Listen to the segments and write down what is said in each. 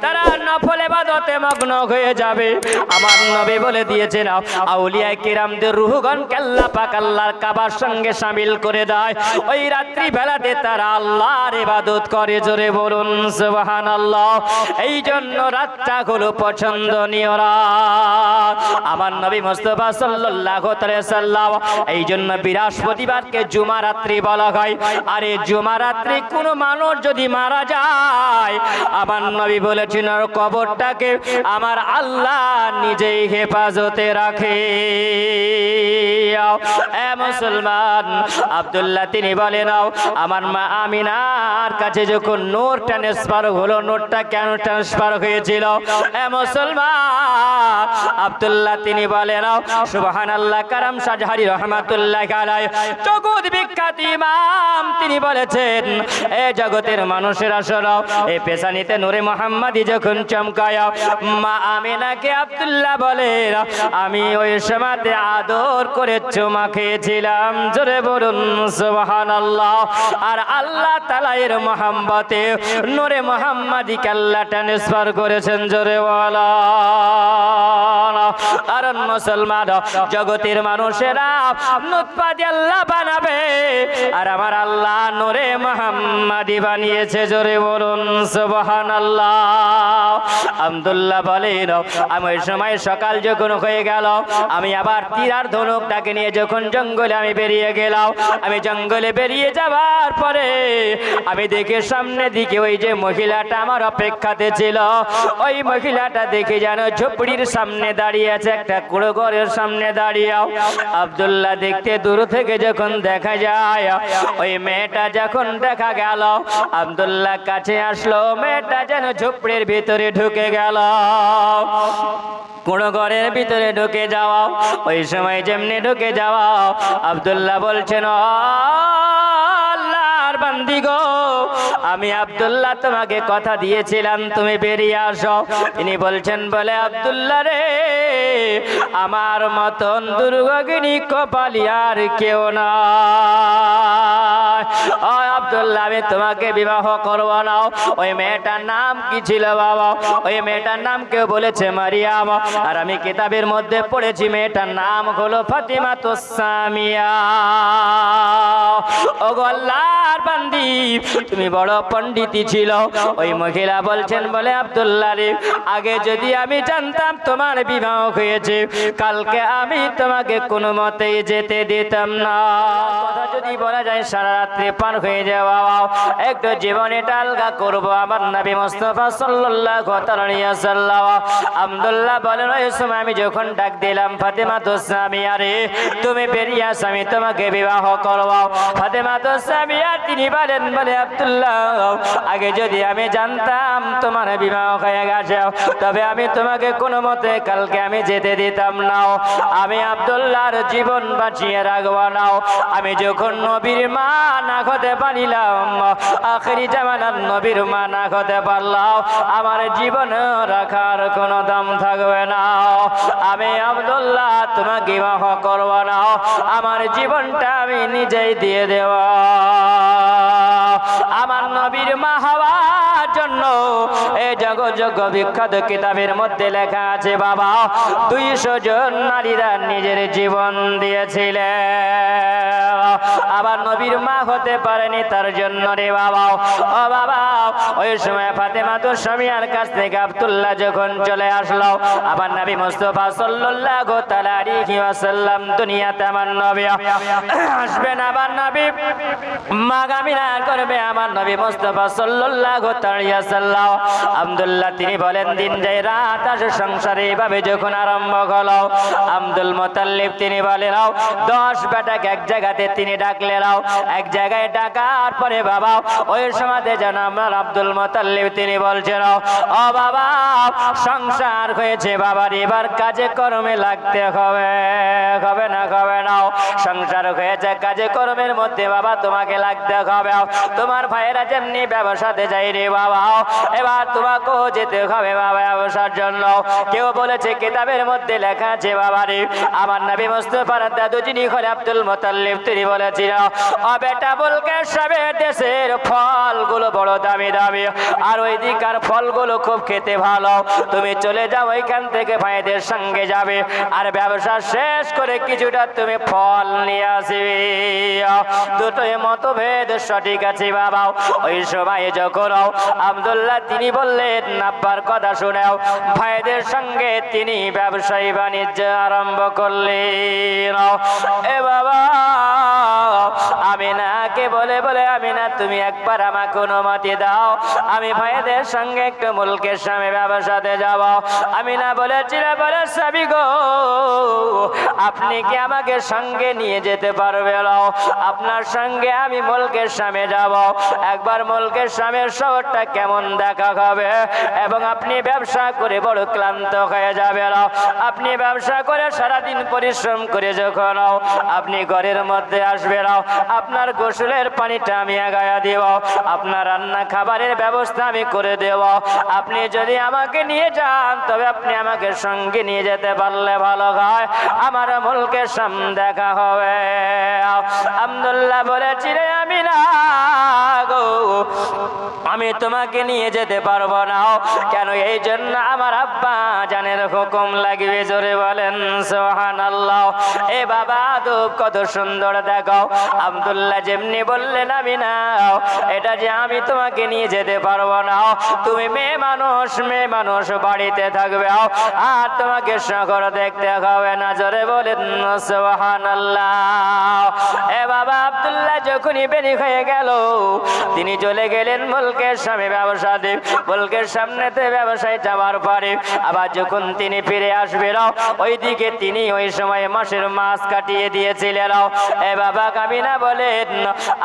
তারা নফল এবাদতে মগ্ন হয়ে যাবে। আমার নবী বলে দিয়েছেন আউলিয়া কিরামদের রুহগণ কাল্লা পাক আল্লাহর কাবার সঙ্গে শামিল করে দেয়। ওই রাত্রি বেলাতে তারা আল্লাহর ইবাদত করে, জোরে বলুন, সুবহানাল্লাহ। এই জন্য রাতটা হলো পছন্দনীয় রাত আমার নবী মুস্তাফা সাল্লাল্লাহু তাআলা সাল্লাম এই জন্য বৃহস্পতিবারকে জুমা রাত্রি বলা হয়। আরে জুমা রাত্রি কোন মানুষ যদি মারা যায়, আমার নবী বলেছেন কবরটাকে আমার আল্লাহ নিজেই হেফাজতে রাখে। এ মুসলমান, আব্দুল্লাহ, তিনি বলেন আমার মা আমিনার কাছে যখন নোট ট্রান্সফার হলো নোটটা কেন ট্রান্সফার হয়েছিল? এ মুসলমান, আব্দুল্লাহ, তিনি বলেন সুবহান আল্লাহ কারাম সাজহারি রহমাতুল্লাহ আলাই জগৎ বিখ্যাত ইমাম, তিনি বলেছেন, এ জগতের মানুষের আসল এই পেশানিতে নূরে মোহাম্মদী যখন চমকায়, মা আমিনাকে আব্দুল্লাহ বলে, আমি ওই সময়তে আদর করে চুমা খেয়েছিলাম। জোরে বলুন, সুবহানাল্লাহ। আর আল্লাহ তাআলা এর মোহাম্মতে নূরে মোহাম্মদীকে ট্রান্সফার করেছেন, জোরে বলা। কারণ মুসলমান জগতের মানুষেরা নুৎপাদি আল্লাহ বানাবে, আর আমার আল্লাহ নূরে মোহাম্মদি বানিয়েছে, জোরে বলুন, সুবহানাল্লাহ। আব্দুল্লাহ বলেন আমি ওই সময় সকাল যখন হয়ে গেল, আমি আবার তীরার ধনুকটাকে নিয়ে যখন জঙ্গলে আমি বেরিয়ে গেলাম, আমি জঙ্গলে বেরিয়ে যাবার পরে আমি দেখে সামনে দিকে ওই যে মহিলাটা আমার অপেক্ষাতে ছিল। ওই মহিলাটা দেখে যেন ঝুপড়ির সামনে দাঁড়িয়ে আছে, একটা কুড়ো ঘরের সামনে দাঁড়িয়ে আব্দুল্লাহ দেখতে দূর থেকে যখন দেখা যায়, ওই মেয়েটা যখন দেখা গেল, আব্দুল্লাহ কাছে আসলো, মেয়েটা যেন ঝুপড়ির ভিতরে ঢুকে গেল। কোনো ঘরের ভিতরে ঢুকে যাওয়া, ওই সময় যেমনি ঢুকে যাওয়া, আবদুল্লাহ বলছেন "ও আল্লাহর বান্দি আমি আব্দুল্লাহ তোমাকে কথা দিয়েছিলাম, তুমি বেরিয়ে আসো। তিনি বলছেন, বলে আব্দুল্লাহ রে, আমার মতন দুর্গিনী কপালি আর কেউ না আব্দুল্লাহ, আমি তোমাকে বিবাহ করব না। ওই মেয়েটার নাম কি ছিল বাবা? ওই মেয়েটার নাম কেউ বলেছে মারিয়াম। আর আমি কিতাবের মধ্যে পড়েছি, মেয়েটার নাম হলো ফাতিমা তো সামিয়া। ও গো আল্লাহর বান্দি তুমি বড় পণ্ডিতই ছিল। ওই মহিলা বলছেন, বলে আব্দুল্লাহ রে, আগে যদি আমি জানতাম তোমার বিবাহ হয়েছে, কালকে আমি তোমাকে কোনো মতেই যেতে দিতাম না। কথা যদি বলা যায়, সারা রাত্রি পার হয়ে যাওয়া। একটু জীবনে টালগা করব। আমার নবী মুস্তাফা সাল্লাল্লাহু আলাইহি সাল্লাম আব্দুল্লাহ বলেন, ওই সময় আমি যখন ডাক দিলাম, ফাতেমা তো সামিয়া রে, তুমি বেরিয়ে আমি তোমাকে বিবাহ করব। ফাতেমা তো সামিয়া, তিনি বলেন, বলে আব্দুল্লাহ, আগে যদি আমি জানতাম তোমার বিবাহ হয়ে গেছে, তবে আমি তোমাকে কোনো মতে কালকে আমি যেতে দিতাম না। আমি আব্দুল্লাহর জীবন বাঁচিয়ে রাখব না। আমি যখন নবীর মা না হতে পারিলাম, আখেরি জামানার নবীর মা না হতে পারলাম, আমার জীবন রাখার কোনো দাম থাকবে না। আমি আব্দুল্লাহ, তোমাকে বিবাহ করব না। আমার জীবনটা আমি নিজেই দিয়ে দেওয়া আমার নবীর মা হওয়ার জন্য। এই জগৎ জগ বিখ্যাত কিতাবের মধ্যে লেখা আছে, বাবা, দুইশো জন নারীরা নিজের জীবন দিয়েছিলেন আবার নবীর মা হতে পারেনি তার জন্য রে বাবা। ও বাবা, ওই সময় ফাতেমা তো স্বামীর কাছ থেকে আব্দুল্লাহ যখন চলে আসলো, আবার নবী মুস্তফা সাল্লাল্লাহু তাআলা আলাইহি দুনিয়াতে আমার নবী আসবেন, আবার নবী মাগামিনা করবে আমার নবী মুস্তফা সাল্লাল্লাহু তাআলা সাল্লাম আব্দুল্লাহ, তিনি বলেন, দিন যায় রাত আসে, সংসারে এভাবে যখন আরম্ভ হলো, আব্দুল তিনি বলেন দশ বেটাকে এক জায়গাতে তিনি ডাকলেন এক জায়গায় ডাকার পরে বাবা ওই সমাজে যেন আব্দুল তিনি বলছেন ও বাবা, সংসার হয়েছে, বাবার এবার কাজে কর্মে লাগতে হবে হবে না হবে না সংসার হয়েছে, কাজে কর্মের মধ্যে বাবা তোমাকে লাগতে হবে তোমার ভাইয়েরা যেমনি ব্যবসাতে যাই রে বাবা এবার তোমাকে যেতে হবে বাবা ব্যবসার জন্য। কেউ বলেছে কিতাবের মধ্যে লেখা আছে বাবা রে আমার নবী মুস্তফার দাদু যিনি হলে আব্দুল মুতাল্লিব তিনি বলেছিল বেটা বলকে সবে দেশের ফলগুলো বড় দামি দামি, আর ওই দিকার ফলগুলো খুব খেতে ভালো। তুমি চলে যাও, ওইখান থেকে ভাইদের সঙ্গে যাবে। আর ব্যবসা শেষ করে কিছুটা তুমি ফল নিয়ে আসবে। দুটোই মতভেদ, সঠিক আছে বাবা ওই সময় যখন আব্দুল্লাহ তিনি বললেন, আব্বার কথা শুনেও ভাইদের সঙ্গে তিনি ব্যবসায়ী বাণিজ্য আরম্ভ করলেন। এ বাবা! আমি নাকে বলে বলে আমি না তুমি একবার আমাকে অনুমতি দাও আমি ভাইদের সঙ্গে একটু মুলকের সামনে ব্যবসাতে যাব আমি না বলেছিলাম বলে সাবি গো, আপনি কি আমাকে সঙ্গে নিয়ে যেতে পারবে? আপনার সঙ্গে আমি মুলকের সামনে যাব একবার মুলকের সামনের শহরটা কেমন দেখা হবে এবং আপনি ব্যবসা করে বড় ক্লান্ত হয়ে যাবে। আপনি ব্যবসা করে সারাদিন পরিশ্রম করে যখন আপনি ঘরের মধ্যে আসবে নাও আপনার গোসলের পানিটা আমি আগায়া দেব। আপনার রান্না খাবারের ব্যবস্থা আমি করে দেব। আপনি যদি আমাকে নিয়ে যান, তবে আপনি আমাকে সঙ্গে নিয়ে যেতে পারলে ভালো হয়। আমার মুলকের সাম দেখা হবে। আব্দুল্লাহ বলেছি রে আমি না গো আমি তোমাকে নিয়ে যেতে পারব না। কেন এই জন্য আমার আব্বা জানের হুকুম লাগবে, জোরে বলেন সোহান আল্লাহ এ বাবা আদব কত সুন্দর, দেখো। আবদুল্লাহ যেমনি বললেন, আমি না। এটা যে আমি তোমাকে নিয়ে যেতে পারব না। তুমি মেয়ে মানুষ মেয়ে মানুষ বাড়িতে থাকবে। আর তোমাকে শহর দেখতে হবে না, জোরে বলেন সোহান আল্লাহ এ বাবা, আব্দুল্লাহ যখনই বেরি হয়ে গেল, তিনি চলে গেলেন মুলকের সামনে ব্যবসা দেব মুলকের সামনেতে ব্যবসায় যাওয়ার পরে আবার যখন তিনি ফিরে আসবেন ওইদিকে তিনি ওই সময় মাসের মাছ কাটিয়ে দিয়েছিলেন এ বাবা কামিনা বলেন,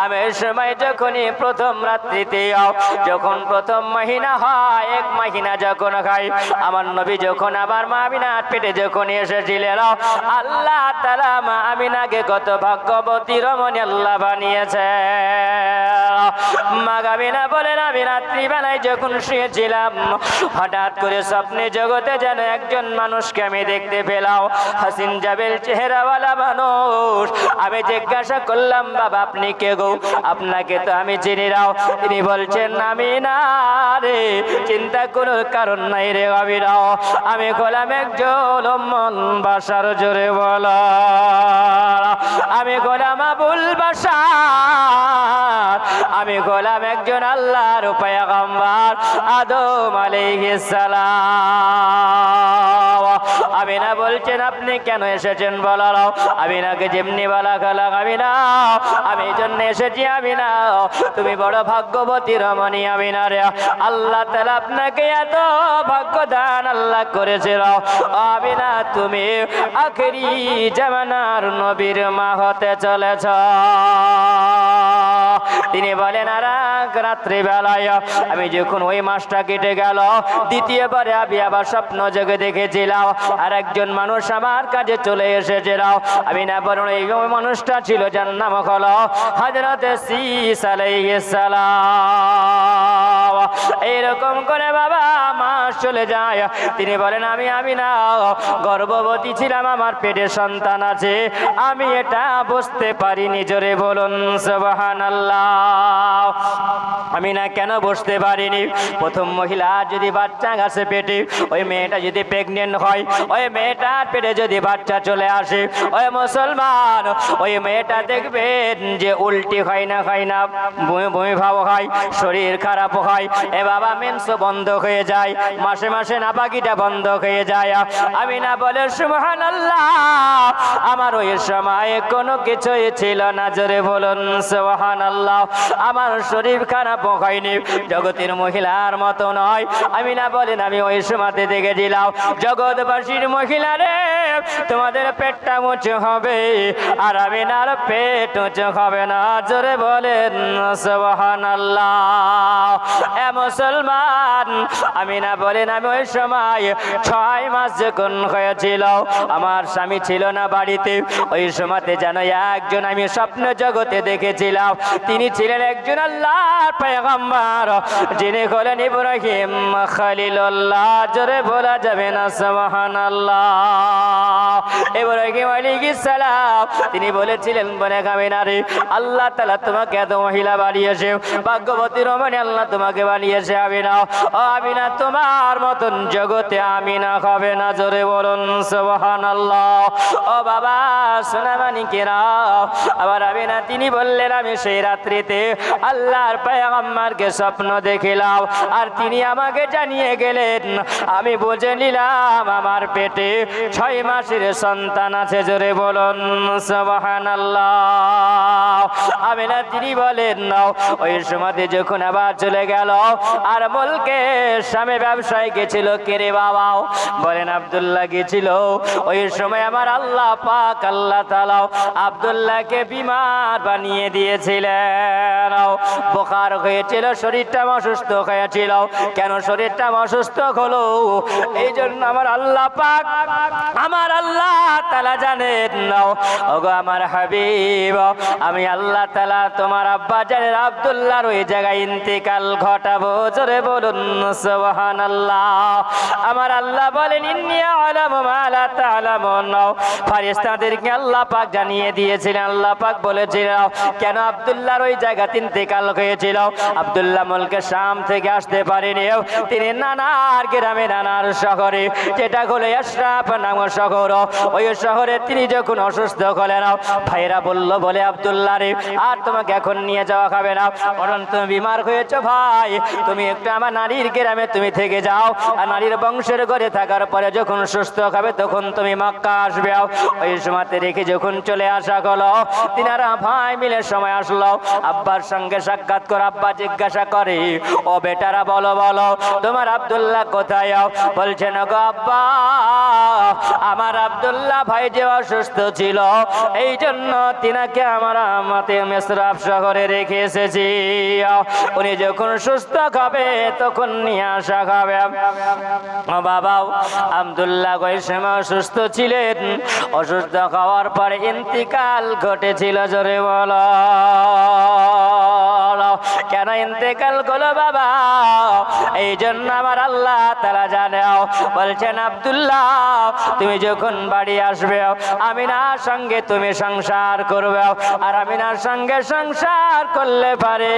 আমি ওই সময় যখনই প্রথম রাত্রিতে, যখন প্রথম মহিনা হয়, এক মহিনা যখন খাই আমার নবী যখন আবার মা আমিনার পেটে যখন এসেছিলেন আল্লাহ তালা মা আমিনাকে কত ভাগ্যবতী রমণী আল্লাহ বানিয়েছে মা গামিনা বলেন আমি রাত্রিবেলায় যখন শুয়েছিলাম, হঠাৎ করে স্বপ্নে জগতে যেন একজন মানুষকে আমি দেখতে পেলাম। হাসিন জাবেল চেহারাওয়ালা মানুষ। আমি জিজ্ঞাসা করলাম, বাবা, আপনি কে গো? আপনাকে তো আমি চিনি রাও তিনি বলছেন, আমি না রে, চিন্তা কোনো কারণ নাই রে আমি রাও আমি গোলাম একজন মন বাসার জোরে বলা। আমি গোলাম আবুল বাসার আমি গোলাম একজন আল্লাহর পয়গম্বর আদম আলাইহিস সালাম। আমি না বলছেন, আপনি কেন এসেছেন বলাও আমি নাকে যেমনি বলা গেলাম আমি না আমি জন্য এসেছি আমি না তুমি বড় ভাগ্যবতী রমণী আমি না রে। আল্লাহ তালা আপনাকে এত ভাগ্য দান আল্লাহ করেছিল। আমি না তুমি আখেরি জামানার নবীর মা হতে চলেছ। তিনি বলেন, আর রাত্রি বেলায় আমি যখন ওই মাসটা কেটে গেল, দ্বিতীয়বারে আমি আবার স্বপ্ন জেগে দেখেছিলাম। আর একজন মানুষ আমার কাজে চলে এসেছিল। আমি না বলুন এই মানুষটা ছিল যার নাম হলো হজরত সালাম। এইরকম করে বাবা মাস চলে যায়। তিনি বলেন, আমি আমি না, গর্ভবতী ছিলাম, আমার পেটে সন্তান আছে। আমি এটা বুঝতে পারিনি, জোরে বলুন সবহান আমি না কেন বসতে পারিনি? প্রথম মহিলা যদি বাচ্চা গাছে পেটে, ওই মেয়েটা যদি প্রেগনেন্ট হয়, ওই মেয়েটার পেটে যদি বাচ্চা চলে আসে, ওই মুসলমান, ওই মেয়েটা দেখবেন যে উল্টি হয় না হয় না, বমি বমি ভাব হয়, শরীর খারাপ হয় এ বাবা মেন্স বন্ধ হয়ে যায়। মাসে মাসে নাপাকিটা বন্ধ হয়ে যায়। আমি না বলে সুমহান আমার ওই সময় কোনো কিছুই ছিল না। জোরে বলুন আল্লাহ আমার শরীর খারাপ হয়নি। জগতের মহিলার মতো নয়। আমি না বলেন আমি ওই সময়তে দেখেছিলাম জগৎবাসীর মহিলা রে। তোমাদের পেটটা উঁচু হবে আর আমি না পেট উঁচু হবে না। জোরে বলেন সুবহান আল্লাহ এ মুসলমান। আমি না বলেন, আমি ওই সময় ছয় মাস যখন হয়েছিল, আমার স্বামী ছিল না বাড়িতে। ওই সময়তে যেন একজন আমি স্বপ্ন জগতে দেখেছিলাম। তিনি ছিলেন একজন আল্লাহর পয়গম্বর, যিনি হলেন ইব্রাহিম খলিলুল্লাহ। জোরে বলা যাবে না, সুবহানাল্লাহ। ইব্রাহিম আলাইহিস সালাম, তিনি বলেছিলেন, বনে কামিনারে আল্লাহ তাআলা তোমাকে এত মহিলা বানিয়েছে। ভাগ্যবতী রমণী আল্লাহ তোমাকে বানিয়েছে আমিনা ও আমিনা তোমার মতন জগতে আমিনা হবে না, জোরে বলুন, সুবহানাল্লাহ। ও বাবা সোনামানি কেরা আবার আমিনা তিনি বললেন, আমি সেই রাত্রিতে আল্লাহর পয়গম্বরকে স্বপ্ন দেখিলাম, আর তিনি আমাকে জানিয়ে গেলেন, আমি বুঝে নিলাম, আমার পেটে ছয় মাসের সন্তান আছে, জোরে বলুন, সুবহানাল্লাহ। আমিনা তিনি বলেন, ওই সময়তে যখন আবার চলে গেল আর মলকে স্বামী ব্যবসায় গেছিল কেরে বাবাও বলেন আব্দুল্লাহ গেছিল ওই সময় আমার আল্লাহ পাক আল্লাহ তালাও আব্দুল্লাহকে বিমার বানিয়ে দিয়েছিলেন। বোকার হয়েছিল, শরীরটা অসুস্থ হয়েছিল। কেন শরীরটা অসুস্থ হলো? এই জন্য আমার আল্লাহ পাক আমার আল্লাহ তালা জানেন নাও ওগো আমার হাবিব, আমি আল্লাহ তালা তোমার আব্বা জানের আব্দুল্লাহর ওই জায়গায় ইন্তেকাল ঘটাবো জোরে বলুন সুবহান আমার আল্লাহ বলেন, ইন্নি আলামু মা লা তা'লামুন। ফারিস্তাদেরকে আল্লাহ পাক জানিয়ে দিয়েছিলেন, আল্লাহ পাক বলেছিলেন কেন আব্দুল্লাহর ওই জায়গাতে ইন্তেকাল হয়েছিল? আব্দুল্লাহ মুলকে শাম থেকে আসতে পারেনি। তিনি নানার গ্রামে, নানার শহরে, যেটা হলো আশরাফ নাম শহর। ওই শহরে তিনি যখন অসুস্থ হলেন ভাইরা বলল, বলে আব্দুল্লাহ রে, আর তোমাকে এখন নিয়ে যাওয়া খাবে না, বরং তুমি বিমার হয়েছো ভাই। তুমি একটু আমার নারীর গ্রামে তুমি থেকে যাও, আর নারীর বংশের ঘরে থাকার পরে যখন সুস্থ হবে তখন তুমি মক্কা আসবে। ওই সময়তে রেখে যখন চলে আসা হলো, তিনারা ভাই মিলে সময় আসলো। আব্বার সঙ্গে সাক্ষাৎ করে আব্বা জিজ্ঞাসা করে, ও বেটারা বলো বলো, তোমার আবদুল্লাহ কোথায়? বলছেন গো আব্বা, আমার আব্দুল্লাহ ভাই যে অসুস্থ ছিল এই জন্য তিনাকে আমার আমাতে মেসরাফ শহরে রেখে এসেছি। উনি যখন সুস্থ হবে তখন নিয়ে আসা খাবে। ও বাবা আবদুল্লাহ ওই সময় অসুস্থ ছিলেন। অসুস্থ হওয়ার পরে ইন্তিকাল ঘটেছিল, জোরে বল। কেন ইন্তেকাল করল বাবা? এই জন্য আমার আল্লাহ তারা জানে। বলছেন, আব্দুল্লাহ, তুমি যখন বাড়ি আসবে, আমিনার সঙ্গে তুমি সংসার করবে। আর আমিনার সঙ্গে সংসার করলে পারে।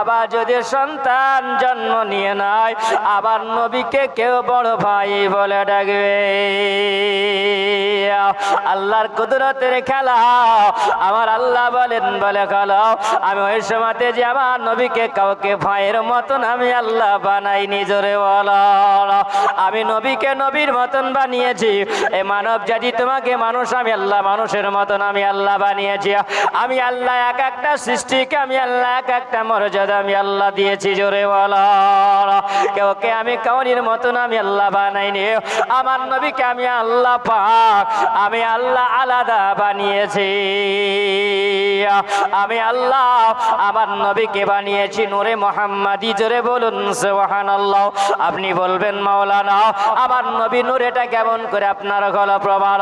আবার যদি সন্তান জন্ম নিয়ে নয়, আবার নবীকে কেউ বড় ভাই বলে ডাকবে। আল্লাহর কুদরতের খেলা। আমার আল্লাহ বলেন, বলে খেলো, আমি ওই সময়তে যে আমার নবীকে কাউকে ভাইয়ের মতন আমি আল্লাহ বানাই নিজরে বল। আমি নবীকে নবীর মতন বানিয়েছি, এ মানব জাতি তোমাকে মানুষ, আমি আল্লাহ মানুষের মতন আমি আল্লাহ বানিয়েছি। আমি আল্লাহ এক একটা সৃষ্টিকে, আমি আল্লাহ এক একটা মর্যাদা আমি আল্লাহ দিয়েছি, জোরে বল। কেউকে আমি কাউরির মতন আমি আল্লাহ বানাইনি, আমার নবীকে আমি আল্লাহ পাক আমি আল্লাহ আলাদা বানিয়েছি। আমি আল্লাহ আমার নবীকে বানিয়েছি নূরে মোহাম্মদি, জোরে বলুন, সুবহানাল্লাহ। আপনি বলবেন, মাওলানা, আমার নবী নূরেটা কেমন করে আপনার গল প্রমাণ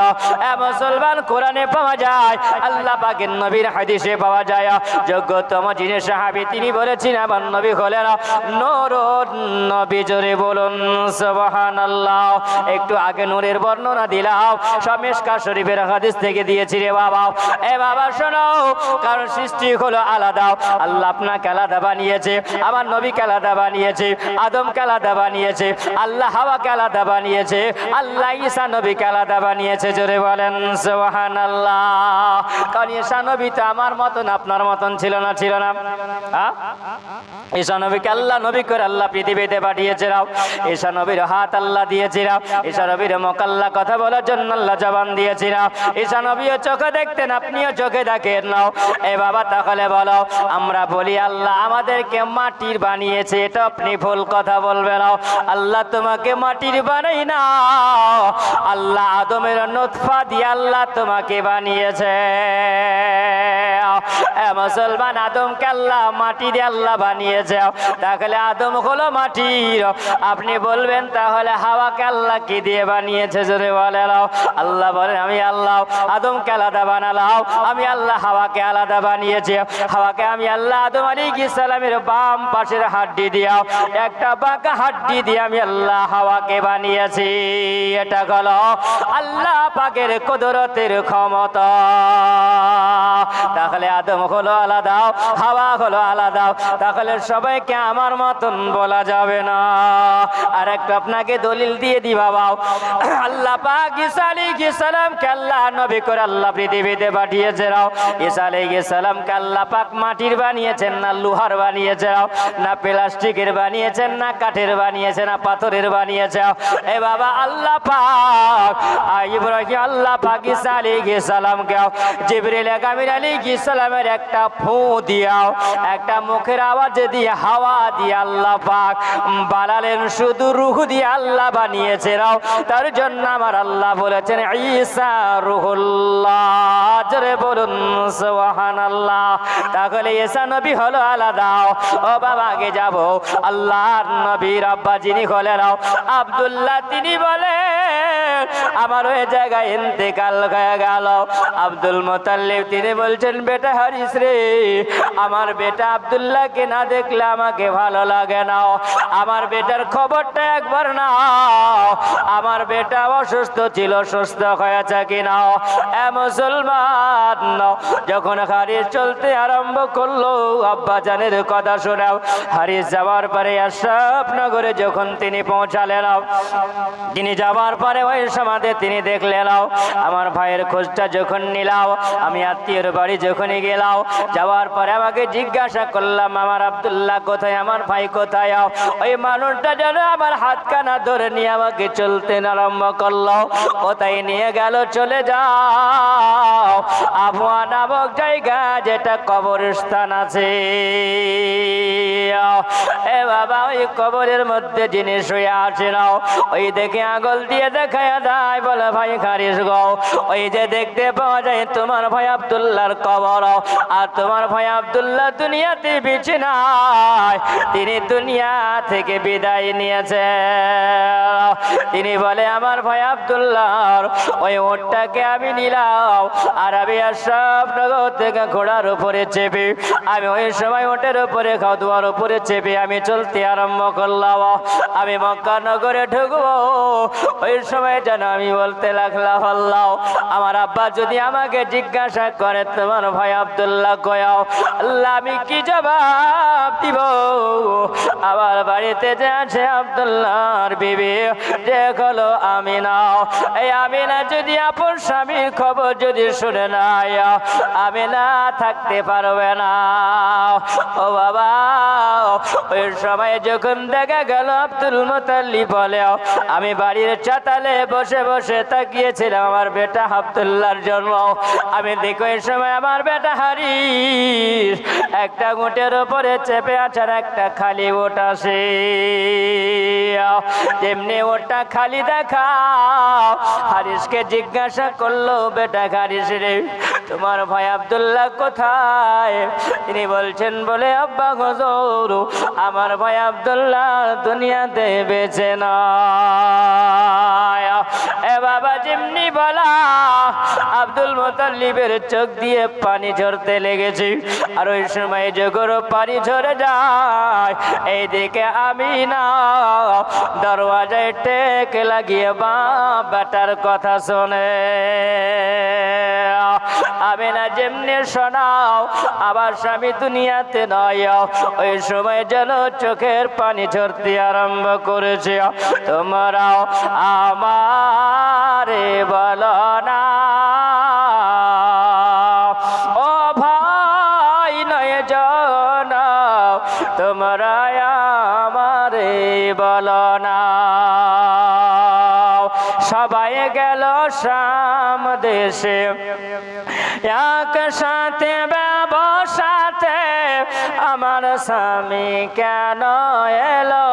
মুসলমান কোরআনে পাওয়া যায়, আল্লাহ পাকের নবীর হাদিসে পাওয়া যায়। যোগ্যতম যিনি সাহাবী, তিনি বলেছেন, আমার নবী হলেন নূর নবী, জোরে বলুন, সুবহানাল্লাহ। একটু আগে নূরের বর্ণনা দিলাম সমেশকা শরীফের হাদিস থেকে দিয়েছি রে বাবা। এ বাবা, শোনো, কারণ সৃষ্টি হলো আলাদা। আল্লাহ আপনাকে আলাদা বানিয়েছে, আমার নবীকে আলাদা বানিয়েছে, আদমকে আলাদা বানিয়েছে, আল্লাহ হাওয়াকে আলাদা বানিয়েছে, আল্লাহ ঈসা নবীকে আলাদা বানিয়েছে, জোরে বলেন সোহান আল্লাহ কারণ ঈসা নবী তো আমার মতন, আপনার মতন ছিল না ছিল না? ঈসা নবীকে আল্লাহ নবী করে আল্লাহ পৃথিবীতে পাঠিয়েছিলাম ঈসা নবীর হাত আল্লাহ দিয়েছিলাম ঈসা নবীর মোকাল্লা কথা বলার জন্য আল্লাহ জবান দিয়েছিলাম। ঈশা নবীও চোখে দেখতেন, আপনিও চোখে দেখেন নাও। এ বাবা, তাহলে বলো, আমরা বলি, আল্লাহ আমাদেরকে মাটির বানিয়েছে, এটা আপনি ভুল কথা বলবে না আল্লাহ তোমাকে মাটির বানাই না আল্লাহ আদমের নোৎফা দিয়ে আল্লাহ তোমাকে বানিয়েছে। এ মুসলমান, আদমকে আল্লাহ মাটি দিয়ে আল্লাহ বানিয়েছে। তাহলে আদম হলো মাটির। আপনি বলবেন, তাহলে হাওয়াকে আল্লাহ কি দিয়ে বানিয়েছে? জোরে বলে। আল্লাহ বলেন, আমি আল্লাহ, আদমকে আলাদা বানালাম। আমি আল্লাহ হাওয়াকে আলাদা বানিয়েছি। হাওয়াকে আমি আল্লাহ আদম আলী সালামের বাম পাশের হাড্ডি দিয়া, একটা বাঁকা হাড্ডি দিয়ে আমি আল্লাহ হাওয়াকে বানিয়েছি। এটা হলো আল্লাহ পাকের কুদরতের ক্ষমতা। তাহলে আদম হলো আলাদা, হাওয়া হলো আলাদা, তাহলে সবাইকে আমার মতন বলা যাবে না। আর একটা আপনাকে দলিল দিয়ে দি বাবা আল্লাহ পাক ঈসা আলাইহিস সালামকে আল্লাহ নবী করে আল্লাহ পৃথিবীতে পাঠিয়েছে রাও। ঈসা আলাইহিস সালামকে আল্লাহ পাক মাটির বানিয়েছেন না লোহার বানিয়েছে রাও, না প্লাস্টিকের বানিয়েছেন, না কাঠের বানিয়েছে, না পাথরের বানিয়েছে এ বাবা আল্লাহ পাক ইব্রাহিম আল্লাহ পাক ঈসা আলাইহিস সালামকে জিবরিল কামিল আলাইহিস সালামের একটা ফু দিয়াও, একটা মুখের আওয়াজ দিয়ে হাওয়া দিয়ে আল্লাহ পাক বানালেন শুধু রুহ দিয়ে আল্লাহ বানিয়েছে রাও। তার জন্য আমার আল্লাহ বলেছেন, ঈসা রুহুল্লাহ। জোরে বলুন, সুবহানাল্লাহ। তাহলে ঈসা নবী হলো আলাদা। ও বাবা, আগে যাব। আল্লাহর নবীর আব্বা যিনি হলেন আব্দুল্লাহ তিনি বলেন আমার ওই জায়গায় ইন্তেকাল হয়ে গেল। আব্দুল মোতাল্লিব তিনি বলছেন, বেটা হারিস রে, আমার বেটা আব্দুল্লাহকে না দেখলে আমাকে ভালো লাগে না। আমার বেটার খবরটা একবার নাও। আমার বেটা অসুস্থ ছিল, সুস্থ হয়েছে কিনা? এ মুসলমান, যখন হারিস চলতে আরম্ভ করল, আব্বা জানের কথা শোনাও হারিস যাওয়ার পরে আশরাফ নগরে যখন তিনি পৌঁছালেন, তিনি যাওয়ার পরে ওই সমাধে তিনি দেখলেন আমার ভাইয়ের খোঁজটা যখন নিলাও, আমি আত্মীয়র বাড়ি যখনই গেলাও, যাওয়ার পরে আমাকে জিজ্ঞাসা করলাম, আমার আব্দুল্লাহ কোথায়? আমার ভাই কোথায়? আও, ওই মানুষটা যেন আমার হাত কানা ধরে নিয়ে আমাকে চলতে আরম্ভ করল। কোথায় নিয়ে গেল চলে যাও। আবহাওয়া নামক জায়গা যেটা কবরস্থান আছে। এ বাবা, ওই কবরের মধ্যে ওই দেখে আগল দিয়ে দেখায় দেয় বলে, ভাই, খারিস গো। ওই যে দেখতে পাওয়া যায়, তোমার ভাই কবর। আর তোমার ভাই আব্দুল্লাহ দুনিয়াতে তিনি দুনিয়া থেকে বিদায় নিয়েছে। তিনি বলে, আমার ভাই আব্দুল্লাহর ওই ওটটাকে আমি নিলাম। আর আমি আশরাফ নগর থেকে ঘোড়ার উপরে চেপে আমি ওই সময় ওটের উপরে খাওয়ার উপরে চেপে আমি চলতে আরম্ভ করলাম। আমি মক্কা নগরে ঢুকবো। ওই সময় যেন আমি বলতে লাগলাম, আল্লাহ, আমার আব্বা যদি আমাকে জিজ্ঞাসা করে, তোমার ভাই আব্দুল্লাহ কয়াও আল্লাহ, আমি কি জবাব দিব? আমার বাড়িতে যে আছে আব্দুল্লাহর বিবি, যে হলো আমিনা। এই আমিনা যদি আপন স্বামীর খবর যদি শুনে নাই, আমিনা থাকতে পারবে না। ও বাবা ওই সময় যখন দেখা গেল আব্দুল মোতাল্লি বলে আমি বাড়ির চাতালে বসে বসে তাকিয়েছিলাম, আমার বেটা আব্দুল্লাহর জন্ম। আমি দেখো এই সময় আমার বেটা হারিস একটা গুটের উপরে চেপে আছেন একটা খালি ওট আসে তেমনি ওটা খালি দেখা হারিসকে জিজ্ঞাসা করল, বেটা হারিস রে তোমার ভাই আব্দুল্লাহ কোথায়? তিনি বলছেন, বলে আব্বা গজর আমার ভাই আব্দুল্লাহ দুনিয়াতে বেঁচে না এ বাবা যেমনি বলা, আব্দুল মোতাল্লিবের চোখ দিয়ে পানি ঝরতে লেগেছে। আর ওই সময় জগর পানি ঝরে যায়, এইদিকে আমি না, দরওয়াজায় টেক লাগিয়ে বা বেটার কথা শোনে। আমি না যেমনি শোনাও আবার স্বামী দুনিয়াতে নয় ওই সময় যেন চোখের পানি ঝরতে আরম্ভ করেছে। তোমরাও আমারে বলো না। ও ভাই, নয় জন তোমরা আমারে বলো না। সবাই গেল শাম দেশে। এক সাথে ব্যবসাতে আমার স্বামী কেন এলো?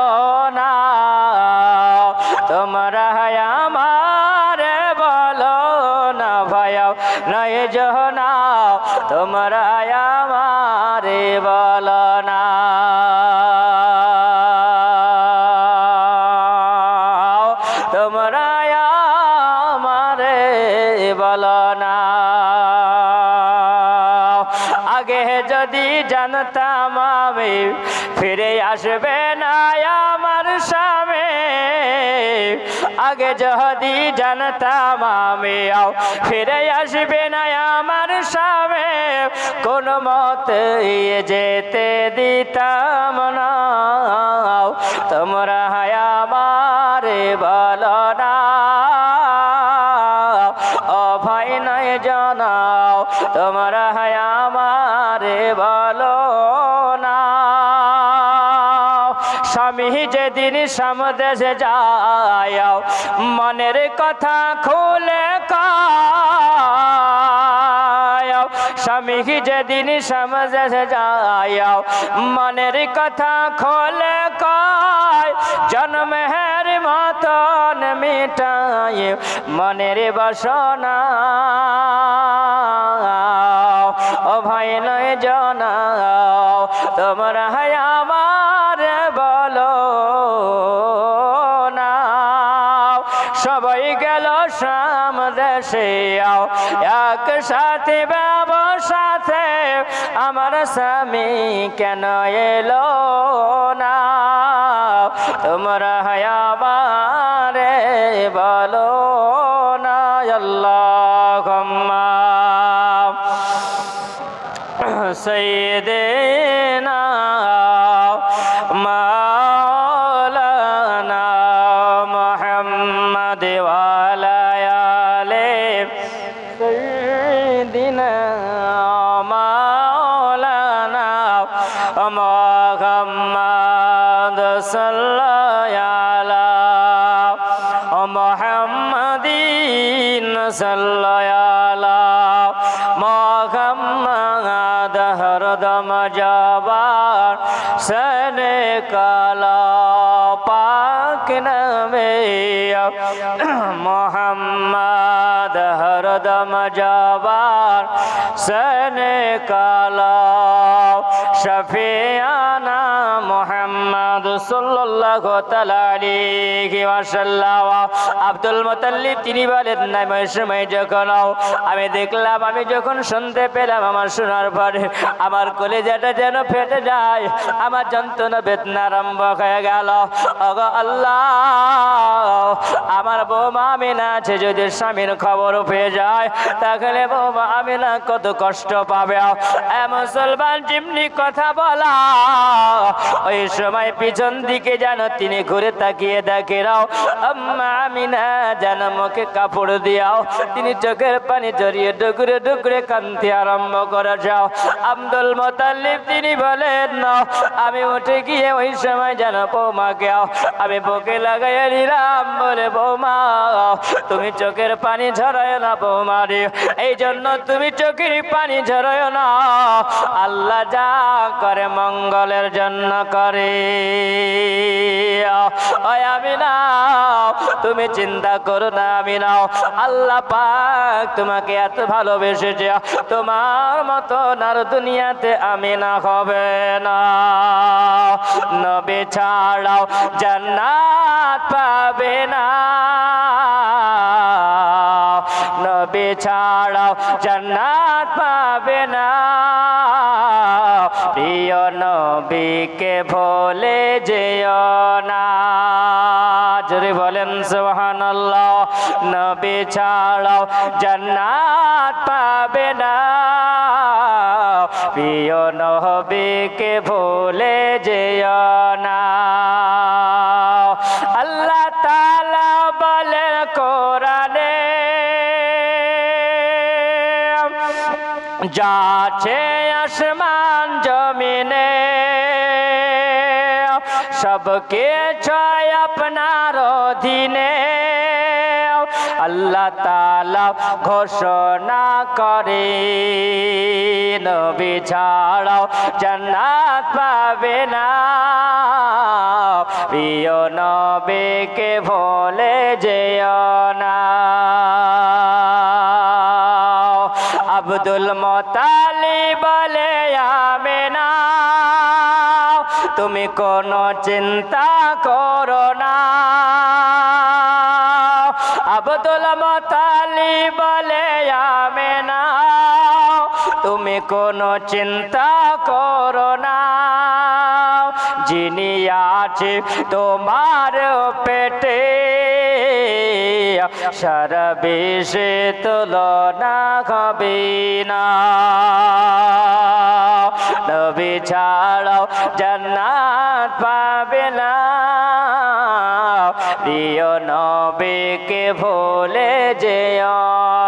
আগে যদি জানতাম আমি, ফিরে আসবে না আমার স্বামী। আগে যদি জানতাম আমি, আও ফিরে আসবে না আমার স্বামী। কোন মতে যেতে দিতাম না। তোমরা আমারে বলো সমদেশে যায় মনের কথা খুলে কায় স্বামী যেদিন সমদেশে যায় মনের কথা খোলে কয়। জন্মের মতন মিটায় মনের বাসনা। ও ভাই নয় জানাও, তোমরা আমার দেশে আও এক সাথে সাথে আমার স্বামী কেন এলো না? তোমরা জবার সনে কালা শফিয়ানা আব্দুল তিনি বলেন যখন আমি দেখলাম, আমি যখন শুনতে পেলাম আমার শোনার পরে আমার কলেজাটা যেন ফেটে যায়, আমার যন্ত্রণা বেদনা আরম্ভ হয়ে গেল। অগ আল্লাহ, আমার বৌমা আমিনা আছে, যদি স্বামীর খবর পেয়ে যায়, তাহলে বৌমা আমিনা কত কষ্ট পাবে। মুসলমান, যেমনি কথা বলা, ওই সময় পিছন দিকে যেন তিনি ঘুরে তাকিয়ে দেখে রাও। আম্মা আমিনা, যেন মুখে কাপড় দিয়াও। তিনি চোখের পানি জড়িয়ে ডুকরে ডুকরে কান্তি আরম্ভ করে যাও। আব্দুল মোতাল্লিব তিনি বলেন, না, আমি উঠে গিয়ে ওই সময় যেন বৌমাকে আমি বুকে লাগাইয়া নিলাম বলে, বৌমা, তুমি চোখের পানি ঝরায় না বৌমা রে। এই জন্য তুমি চোখের পানি ঝরায় না। আল্লাহ যা করে মঙ্গলের জন্য করে। আমি নাও, তুমি চিন্তা করো না, আমি নাও। আল্লাহ পাক তোমাকে এত ভালোবেসেছে, তোমার মতো আর দুনিয়াতে আমি না হবে না। নবে ছাড়াও জান্নাত পাবে না। নবে ছাড়াও জান্নাত পাবে না। প্রিয় নবীকে ভোলে যেও না। জোরে বলেন সুবহানাল্লাহ, নবী ছাড়াও জান্নাত পাবে না। প্রিয় নবীকে ভোলে যেও না। ঘোষণা করে, নবী ছাড়াও জান্নাত পাবে না। প্রিয় নবীকে ভোলে যেও না। আব্দুল মোতালি বলে আমি না তুমি কোনো চিন্তা করো না। আবদুল মতালি বলে আমেনা তুমি কোনো চিন্তা করো না। যিনি আছে তোমার পেটে, সারা বেশে তুলনা হবে না। নবী ছাড়াও জান্নাত পাবে না। প্রিয় নবীকে ভোলে যেও।